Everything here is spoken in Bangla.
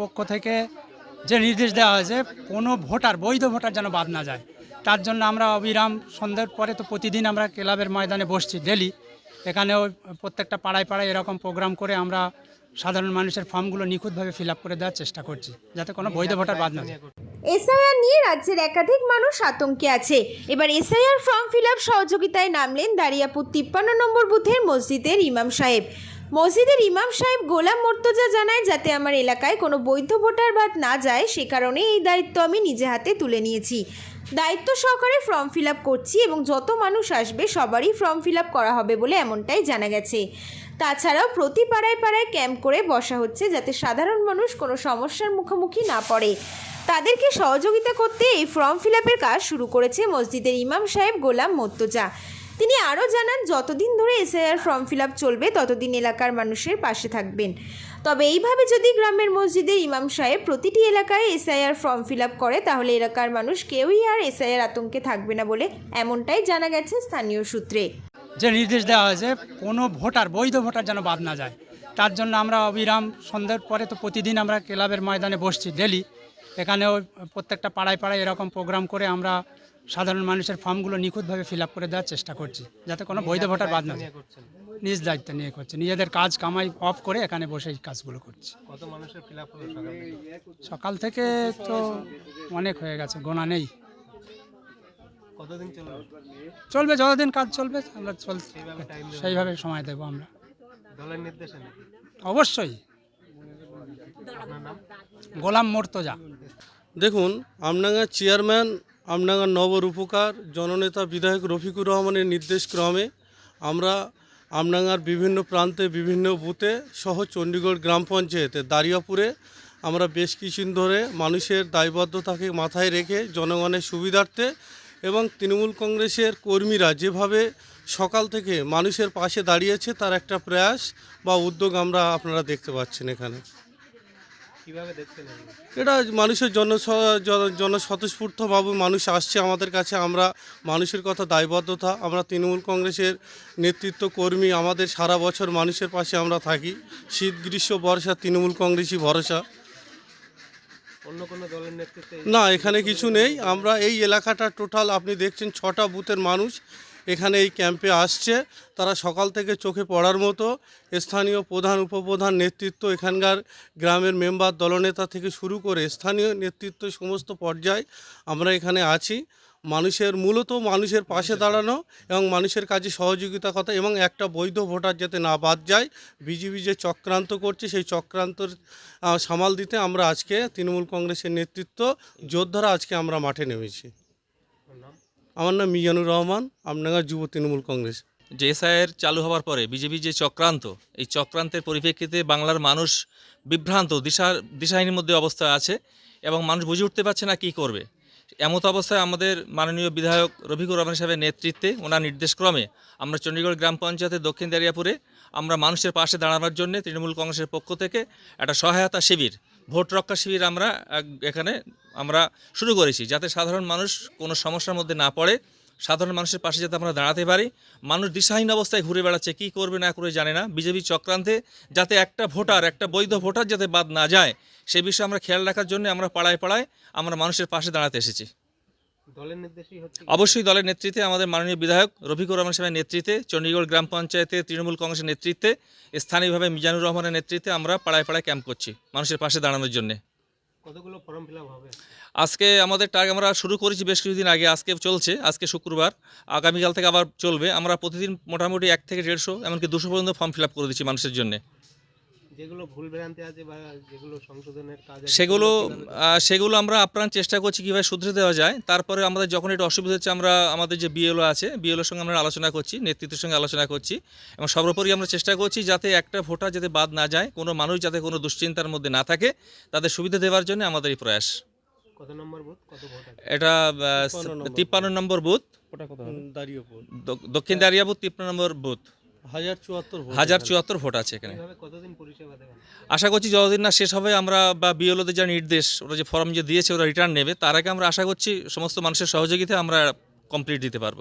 পক্ষ থেকে যে নির্দেশ দেওয়া হয়েছে, কোনো ভোটার, বৈধ ভোটার যেন বাদ না যায়। তার জন্য আমরা অবিরাম সন্ধ্যের পরে তো প্রতিদিন আমরা ক্লাবের ময়দানে বসছি ডেলি এখানেও প্রত্যেকটা পাড়ায় পাড়ায় এরকম প্রোগ্রাম করে আমরা সাধারণ মানুষের ফর্মগুলো নিখুঁতভাবে ফিল করে দেওয়ার চেষ্টা করছি, যাতে কোনো বৈধ ভোটার বাদ না যায়। এসআইআর নিয়ে রাজ্যের একাধিক মানুষ আতঙ্কে আছে। এবার এসআইআর ফর্ম ফিল সহযোগিতায় নামলেন দারিয়াপুর তিপ্পান্ন নম্বর বুথের মসজিদের ইমাম সাহেব। মসজিদের ইমাম সাহেব গোলাম মর্তজা জানায়, যাতে আমার এলাকায় কোনো বৈধ ভোটার বাদ না যায়, সে কারণে এই দায়িত্ব আমি নিজে হাতে তুলে নিয়েছি। দায়িত্ব সহকারে ফর্ম ফিল করছি এবং যত মানুষ আসবে, সবারই ফর্ম ফিল করা হবে বলে এমনটাই জানা গেছে। তাছাড়াও প্রতি পাড়ায় পাড়ায় ক্যাম্প করে বসা হচ্ছে, যাতে সাধারণ মানুষ কোনো সমস্যার মুখোমুখি না পড়ে। তাদেরকে সহযোগিতা করতে এই ফর্ম ফিল কাজ শুরু করেছে মসজিদের ইমাম সাহেব গোলাম মোত্তজা তিনি আরও জানান, যতদিন ধরে এসআইআর ফর্ম ফিল আপ চলবে, ততদিন এলাকার মানুষের পাশে থাকবেন। তবে এইভাবে যদি গ্রামের মসজিদের ইমাম সাহেব প্রতিটি এলাকায় এসআইআর ফর্ম ফিল আপ করে, তাহলে এলাকার মানুষ কেউই আর এসআইআর আতঙ্কে থাকবে না বলে এমনটাই জানা গেছে স্থানীয় সূত্রে। যে নির্দেশ দেওয়া হয়েছে, কোনো ভোটার, বৈধ ভোটার যেন বাদ না যায়। তার জন্য আমরা অবিরাম সন্ধ্যের পরে তো প্রতিদিন আমরা ক্লাবের ময়দানে বসছি ডেলি এখানেও প্রত্যেকটা পাড়ায় পাড়ায় এরকম প্রোগ্রাম করে আমরা সাধারণ মানুষের ফর্মগুলো নিখুঁতভাবে ফিল আপ করে দেওয়ার চেষ্টা করছি যাতে কোনো বৈধ ভোটার বাদ না যায়। নিজ দায়িত্ব নিয়ে করছে নিজেদের কাজ কামাই অফ করে এখানে বসে এই কাজগুলো করছি। কত মানুষের ফিল সকাল থেকে? তো অনেক হয়ে গেছে গোনা নেই। চলবে? চলবে যতদিন কাজ চলবে আমরা সেইভাবে টাইম দেবে সেইভাবে সময় দেবো আমরা। দলের অবশ্যই। গোলাম মর্তজা। দেখুন আমডাঙ্গার চেয়ারম্যান আমডাঙ্গার নবরূপকার জননেতা বিধায়ক রফিকুর রহমানের নির্দেশক্রমে আমরা আমডাঙ্গার বিভিন্ন প্রান্তে, বিভিন্ন বুথে সহ চণ্ডীগড় গ্রাম পঞ্চায়েতে দারিয়াপুরে আমরা বেশ কিছুদিন ধরে মানুষের দায়বদ্ধতাকে মাথায় রেখে জনগণের সুবিধার্থে এবং তৃণমূল কংগ্রেসের কর্মীরা যেভাবে সকাল থেকে মানুষের পাশে দাঁড়িয়েছে, তার একটা প্রয়াস বা উদ্যোগ আমরা আপনারা দেখতে পাচ্ছেন এখানে? এটা মানুষের জন জনস্বতঃস্ফূর্তভাবে মানুষ আসছে আমাদের কাছে। আমরা মানুষের কথা দায়বদ্ধতা আমরা তৃণমূল কংগ্রেসের নেতৃত্ব কর্মী আমাদের সারা বছর মানুষের পাশে আমরা থাকি। শীত গ্রীষ্ম বর্ষা তৃণমূল কংগ্রেসই ভরসা। অন্য কোনো দলের নেতৃত্বে না এখানে কিছু নেই। আমরা এই এলাকাটা টোটাল আপনি দেখছেন ছটা বুথের মানুষ। এখানে এই ক্যাম্পে আসছে। তারা সকাল থেকে চোখে পড়ার মতো। স্থানীয় প্রধান, উপপ্রধান নেতৃত্ব এখানকার গ্রামের মেম্বার, দলনেতা থেকে শুরু করে স্থানীয় নেতৃত্ব সমস্ত পর্যায়ে আমরা এখানে আছি। মানুষের, মূলত মানুষের পাশে দাঁড়ানো এবং মানুষের কাজে সহযোগিতা কথা এবং একটা বৈধ ভোটার যাতে না বাদ যায়, বিজেপি যে চক্রান্ত করছে, সেই চক্রান্তর সামাল দিতে আমরা আজকে তৃণমূল কংগ্রেসের নেতৃত্ব, যোদ্ধারা আজকে আমরা মাঠে নেমেছি। আমার নাম মিজানুর রহমান আমডাঙ্গা যুব তৃণমূল কংগ্রেস। যে এসআইয়ের চালু হওয়ার পরে বিজেপি যে চক্রান্ত, এই চক্রান্তের পরিপ্রেক্ষিতে বাংলার মানুষ বিভ্রান্ত, দিশা, দিশাহীনের মধ্যে অবস্থা আছে এবং মানুষ বুঝে উঠতে পারছে না কী করবে। এমত অবস্থায় আমাদের মাননীয় বিধায়ক রফিকুর রহমান সাহেবের নেতৃত্বে ওনার নির্দেশক্রমে আমরা চণ্ডীগড় গ্রাম পঞ্চায়েতের দক্ষিণ দারিয়াপুরে আমরা মানুষের পাশে দাঁড়ানোর জন্য তৃণমূল কংগ্রেসের পক্ষ থেকে একটা সহায়তা শিবির ভোট রক্ষা শিবির আমরা এখানে আমরা শুরু করেছি। যাতে সাধারণ মানুষ কোনো সমস্যার মধ্যে না পড়ে, সাধারণ মানুষের পাশে যাতে আমরা দাঁড়াতে পারি। মানুষ দিশাহীন অবস্থায় ঘুরে বেড়াচ্ছে, কী করবে না করে জানে না। বিজেপি চক্রান্তে যাতে একটা ভোটার, একটা বৈধ ভোটার যাতে বাদ না যায়, সে বিষয়ে আমরা খেয়াল রাখার জন্য আমরা পাড়ায় পাড়ায় আমরা মানুষের পাশে দাঁড়াতে এসেছি দলের নির্দেশেই হচ্ছে কি? অবশ্যই দলের নেতৃত্বে আমাদের মাননীয় বিধায়ক রফিকুর রহমান সাহেবের নেতৃত্বে চণ্ডীগড় গ্রাম পঞ্চায়েতে তৃণমূল কংগ্রেসের নেতৃত্বে স্থানীয়ভাবে মিজানুর রহমানের নেতৃত্বে আমরা পাড়ায় পাড়ায় ক্যাম্প করছি মানুষের পাশে দাঁড়ানোর জন্য। কতগুলো ফর্ম ফিল আপ হবে? আজকে আমাদের টার্গ আমরা শুরু করেছি বেশ কিছুদিন আগে আজকে চলছে আজকে শুক্রবার আগামীকাল থেকে আবার চলবে। আমরা প্রতিদিন মোটামুটি এক থেকে দেড়শো এমনকি দুশো পর্যন্ত ফর্ম ফিল আপ করে দিচ্ছি মানুষের জন্য। যেগুলো ভুল ভ্রান্তি আছে বা যেগুলো সংশোধনের কাজ আছে সেগুলো সেগুলো আমরা আপ্রাণ চেষ্টা করছি কীভাবে শুধরে দেওয়া যায়। তারপরে আমাদের যখন এটা অসুবিধা হচ্ছে আমরা আমাদের যে বিএলও আছে বিএলওর সঙ্গে আমরা আলোচনা করছি নেতৃত্বের সঙ্গে আলোচনা করছি এবং সর্বোপরি আমরা চেষ্টা করছি যাতে একটা ভোটার যাতে বাদ না যায় কোনো মানুষ যাতে কোনো দুশ্চিন্তার মধ্যে না থাকে তাদের সুবিধা দেওয়ার জন্য আমাদের এই প্রয়াস। কত নম্বর বুথ? কত ভোট এটা তিপ্পান্ন নম্বর বুথ। ওটা কত দাঁড়িয়েপুর দক্ষিণ দারিয়া বুথ তিপ্পান্ন নম্বর বুথ। হাজার চুয়াত্তর ভোট আছে এখানে। আশা করছি যতদিন না শেষ হবে আমরা বা বিএলওদের যা নির্দেশ ওরা যে ফর্ম যে দিয়েছে ওরা রিটার্ন নেবে তার আগে আমরা আশা করছি সমস্ত মানুষের সহযোগিতা আমরা কমপ্লিট দিতে পারব।